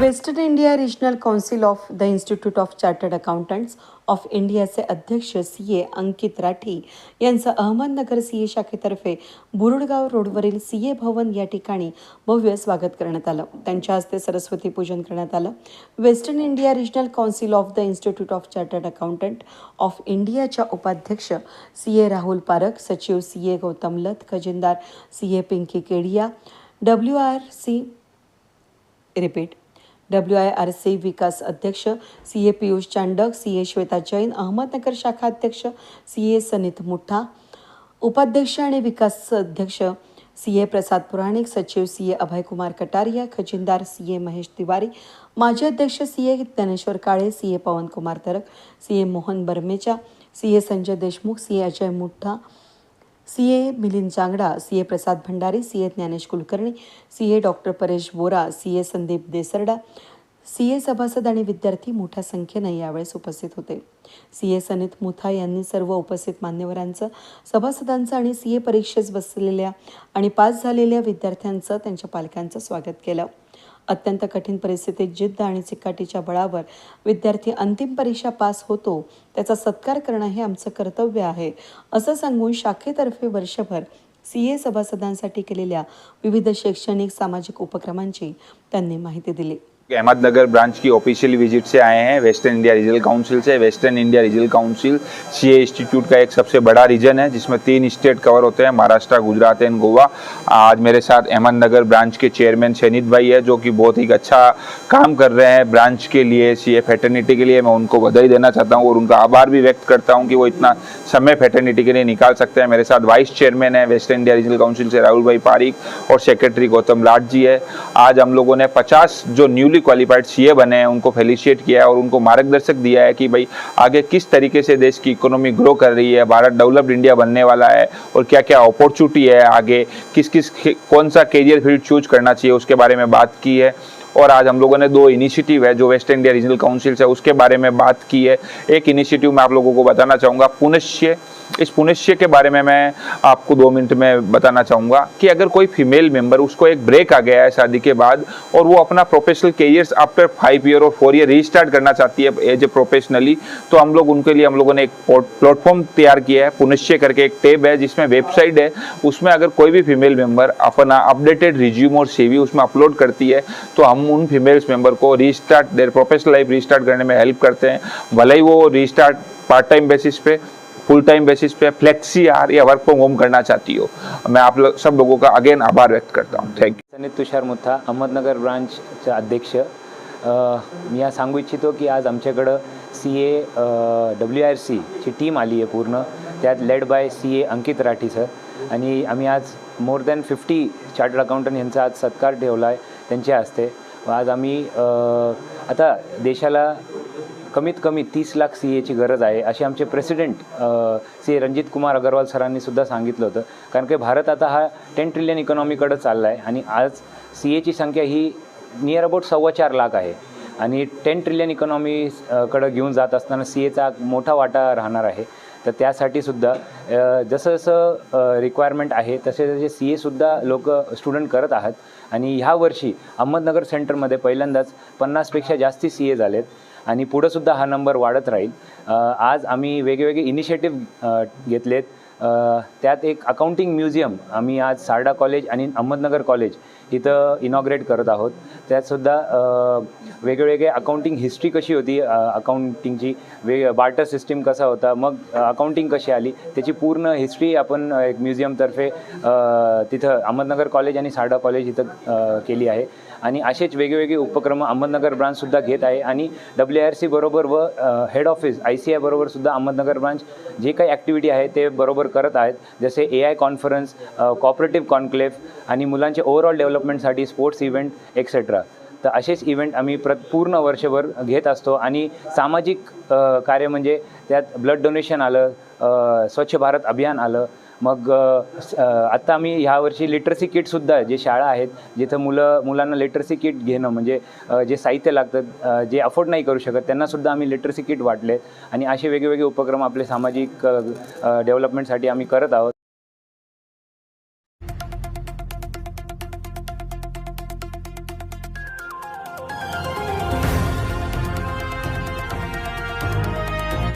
Western India regional council of the institute of chartered accountants of इंडियाचे अध्यक्ष C A Ankit Rathi यांचं Ahmednagar C ए शाखेतर्फे बुरुडगाव रोडवरील सी ए भवन या ठिकाणी भव्य स्वागत करण्यात आलं. त्यांच्या हस्ते सरस्वती पूजन करण्यात आलं. Western India regional council of the institute of chartered accountant of इंडियाच्या उपाध्यक्ष सी ए राहुल पारख सचिव C A Gautam Lath खजिनदार C A Pinky Kedia W R C repeat. W I R C विकास अध्यक्ष C A Piyush Chandak C A Shweta Jain Ahmednagar शाखा अध्यक्ष C ए सनित मुठा उपाध्यक्ष आणि विकास अध्यक्ष C A Prasad Puranik सचिव सी ए अभयकुमार कटारिया खजिनदार सी ए महेश तिवारी माजी अध्यक्ष C A Dnyaneshwar Kale C A Pawankumar Tarak C A Mohan Barmecha C A Sanjay Deshmukh C A Ajay Mutha C A Milind Changda C A Prasad Bhandari C A Dnyanesh Kulkarni C A doctor Paresh Bora C A Sandeep Desarda C A सभासद आणि विद्यार्थी मोठ्या संख्येनं यावेळेस उपस्थित होते. C ए सनित मुथा यांनी सर्व उपस्थित मान्यवरांचं सभासदांचं आणि सी ए परीक्षेस बसलेल्या आणि पास झालेल्या विद्यार्थ्यांचं त्यांच्या पालकांचं स्वागत केलं. अत्यंत कठीण परिस्थितीत जिद्द आणि चिकाटीच्या बळावर विद्यार्थी अंतिम परीक्षा पास होतो त्याचा सत्कार करणं हे आमचं कर्तव्य आहे. असं सांगून शाखेतर्फे वर्षभर सी ए सभासदांसाठी केलेल्या विविध शैक्षणिक सामाजिक उपक्रमांची त्यांनी माहिती दिली. अहमदनगर ब्रांच की ऑफिशियल विज़िट से आए हैं वेस्टर्न इंडिया रीजनल काउंसिल से। Western India regional council C institute का एक सबसे बड़ा रीजन है, जिसमें तीन स्टेट कवर होते हैं, महाराष्ट्र, गुजरात एंड गोवा। आज मेरे साथ अहमदनगर ब्रांच के चेयरमैन शनित भाई है, जो कि बहुत ही अच्छा काम कर रहे हैं ब्रांच के लिए सी फैटर्निटी के लिए। मैं उनको बधाई देना चाहता हूँ और उनका आभार भी व्यक्त करता हूँ कि वो इतना समय फैटर्निटी के लिए निकाल सकते हैं। मेरे साथ वाइस चेयरमैन है वेस्टर्न इंडिया रीजनल काउंसिल से राहुल भाई पारिक और सेक्रेटरी गौतम लाट जी है। आज हम लोगों ने 50 जो न्यूली क्वालिफाइड सीए बने हैं, उनको फेलिशिएट किया है और उनको मार्गदर्शक दिया है कि भाई आगे किस तरीके से देश की इकोनॉमी ग्रो कर रही है, भारत डेवलप्ड इंडिया बनने वाला है और क्या क्या अपॉर्चुनिटी है आगे किस किस कौन सा कैरियर फ़ील्ड चूज़ करना चाहिए, उसके बारे में बात की है। और आज हम लोगों ने दो इनिशिएटिव है, जो वेस्ट इंडिया रीजनल काउंसिल है उसके बारे में बात की है। एक इनिशिएटिव मैं आप लोगों को बताना चाहूँगा, पुनश्य। इस पुनश्य के बारे में मैं आपको दो मिनट में बताना चाहूँगा कि अगर कोई फीमेल मेंबर उसको एक ब्रेक आ गया है शादी के बाद, और वो अपना professional career after five year और फोर ईयर रीस्टार्ट करना चाहती है एज ए प्रोफेशनली तो हम लोग उनके लिए हम लोगों ने एक प्लेटफॉर्म तैयार किया है, पुनश्य करके एक टेब है, जिसमें वेबसाइट है। उसमें अगर कोई भी फीमेल मेंबर अपना अपडेटेड रिज्यूम और सीवी उसमें अपलोड करती है तो हम उन फीमेल्स मेंबर को restart their professional life restart करने में हेल्प करते हैं। भले ही वो रीस्टार्ट पार्ट टाइम बेसिस पे फुल टाइम बेसिस पे फ्लेक्सी आर या वर्क फ्रॉम होम करना चाहती हो। मैं आप लोग सब लोगों का अगेन आभार व्यक्त करता हूँ। थैंक यू सनित तुषार मुथा अहमदनगर ब्रांचचा अध्यक्ष। मी या सांगू इच्छितो की आज आमच्याकडं सी ए डब्ल्यू आर सीची टीम आली आहे पूर्ण. त्यात led by C A Ankit Rathi sir आणि आम्ही आज more than fifty chartered accountant यांचा आज सत्कार ठेवला आहे त्यांच्या हस्ते. आज आम्ही आता देशाला कमीत कमी तीस लाख सी एची गरज आहे असे आमचे president C A Ranjit Kumar Agarwal सरांनी सुद्धा सांगितलं होतं. कारण की भारत आता हा टेन ट्रिलियन इकॉनॉमीकडं चालला आहे आणि आज सी एची संख्या ही नियर अबाउट सव्वा चार लाख आहे. आणि टेन ट्रिलियन इकॉनॉमीकडं घेऊन जात असताना सी एचा मोठा वाटा राहणार आहे. तर त्यासाठी सुद्धा जसं जसं रिक्वायरमेंट आहे तसे तसे सी एसुद्धा लोक स्टुडंट करत आहात. आणि ह्या वर्षी अहमदनगर सेंटरमध्ये पहिल्यांदाच पन्नासपेक्षा जास्ती सी ए झालेत. आणि पुढंसुद्धा हा नंबर वाढत राहील. आज आम्ही वेगवेगळे इनिशिएटिव्ह घेतलेत. त्यात एक अकाउंटिंग म्युझियम आम्ही आज सारडा कॉलेज आणि अहमदनगर कॉलेज इथं इनॉग्रेट करत आहोत. त्यातसुद्धा वेगवेगळे अकाउंटिंग हिस्ट्री कशी होती अकाउंटिंगची वे बार्टर सिस्टीम कसा होता मग अकाउंटिंग कशी आली त्याची पूर्ण हिस्ट्री आपण एक म्युझियमतर्फे तिथं अहमदनगर कॉलेज आणि सारडा कॉलेज इथं केली आहे. आणि असेच वेगवेगळे उपक्रम अहमदनगर ब्रांचसुद्धा घेत आहे आणि डब्ल्यू आर सी बरोबर व head office I C I बरोबरसुद्धा Ahmednagar branch जे काही ॲक्टिव्हिटी आहे ते बरोबर करत आहेत. जसे A I conference cooperative conclave आणि मुलांचे ओव्हरऑल डेव्हलपमेंटसाठी स्पोर्ट्स इव्हेंट एक्सेट्रा तर असेच इव्हेंट आम्ही प्र पूर्ण वर्षभर घेत असतो. आणि सामाजिक कार्य म्हणजे त्यात ब्लड डोनेशन आलं स्वच्छ भारत अभियान आलं. मग स- आत्ता आम्ही ह्यावर्षी लिटरसी किटसुद्धा जे शाळा आहेत जिथं मुलं मुलांना लिटरसी किट घेणं म्हणजे जे साहित्य लागतं जे अफोर्ड नाही करू शकत त्यांनासुद्धा आम्ही लिटरसी किट वाटले आणि असे वेगवेगळे उपक्रम आपले सामाजिक डेव्हलपमेंटसाठी आम्ही करत आहोत.